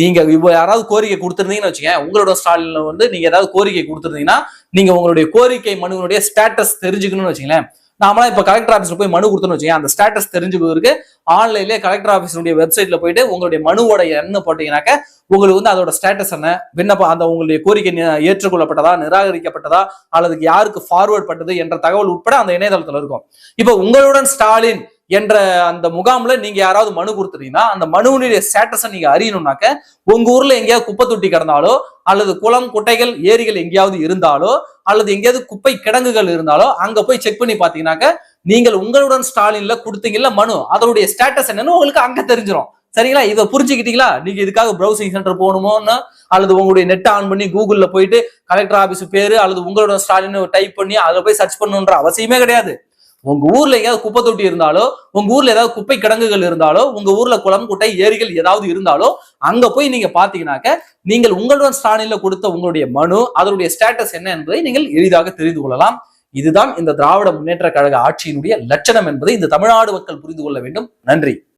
நீங்க இப்போ யாராவது கோரிக்கை கொடுத்துருந்தீங்கன்னு வச்சுங்க உங்களோட ஸ்டாலின்ல வந்து நீங்க ஏதாவது கோரிக்கை கொடுத்துருந்தீங்கன்னா நீங்க உங்களுடைய கோரிக்கை மனுவனுடைய ஸ்டேட்டஸ் தெரிஞ்சுக்கணும்னு வச்சுங்களேன் நாமலாம் இப்ப கலெக்டர் ஆஃபீஸில் போய் மனு கொடுத்தோம்னு வச்சுக்கோங்க. அந்த ஸ்டேட்டஸ் தெரிஞ்சுக்கிறதுக்கு ஆன்லைன்லேயே கலெக்டர் ஆஃபீஸுடைய வெப்சைட்ல போயிட்டு உங்களுடைய மனுவோட என்ன போட்டீங்கன்னாக்க உங்களுக்கு வந்து அதோட ஸ்டேட்டஸ் என்ன விண்ணப்பம் அந்த உங்களுடைய கோரிக்கை ஏற்றுக்கொள்ளப்பட்டதா நிராகரிக்கப்பட்டதா அல்லது யாருக்கு ஃபார்வர்ட் பட்டது என்ற தகவல் உட்பட அந்த இணையதளத்துல இருக்கும். இப்போ உங்களுடன் ஸ்டாலின் என்ற அந்த முகாம்ல நீங்க யாராவது மனு கொடுத்துட்டீங்கன்னா அந்த மனுவினுடைய ஸ்டேட்டஸை நீங்க அறியணும்னாக்க உங்க ஊர்ல எங்கேயாவது குப்பை தொட்டி கிடந்தாலோ அல்லது குளம் குட்டைகள் ஏரிகள் எங்கேயாவது இருந்தாலோ அல்லது எங்கேயாவது குப்பை கிடங்குகள் இருந்தாலோ அங்க போய் செக் பண்ணி பாத்தீங்கன்னாக்க நீங்கள் உங்களுடன் ஸ்டாலின்ல கொடுத்தீங்கல்ல மனு. அதனுடைய ஸ்டேட்டஸ் என்னன்னு உங்களுக்கு அங்க தெரிஞ்சிடும் சரிங்களா? இதை புரிஞ்சுக்கிட்டீங்களா? நீங்க இதுக்காக ப்ரௌசிங் சென்டர் போகணுமோன்னு அல்லது உங்களுடைய நெட் ஆன் பண்ணி கூகுள்ல போயிட்டு கலெக்டர் ஆபீஸ் பேரு அல்லது உங்களோட ஸ்டாலின் டைப் பண்ணி அதில் போய் சர்ச் பண்ணணுன்ற அவசியமே கிடையாது. உங்க ஊர்ல எங்கேயாவது குப்பை தொட்டி இருந்தாலோ உங்க ஊர்ல ஏதாவது குப்பை கிடங்குகள் இருந்தாலோ உங்க ஊர்ல குளம் குட்டை ஏரிகள் ஏதாவது இருந்தாலோ அங்க போய் நீங்க பாத்தீங்கன்னாக்க நீங்கள் உங்களுடன் ஸ்டானில கொடுத்த உங்களுடைய மனு அதனுடைய ஸ்டேட்டஸ் என்ன என்பதை நீங்கள் எளிதாக தெரிந்து கொள்ளலாம். இதுதான் இந்த திராவிட முன்னேற்ற கழக ஆட்சியினுடைய லட்சணம் என்பதை இந்த தமிழ்நாடு மக்கள் புரிந்து கொள்ள வேண்டும். நன்றி.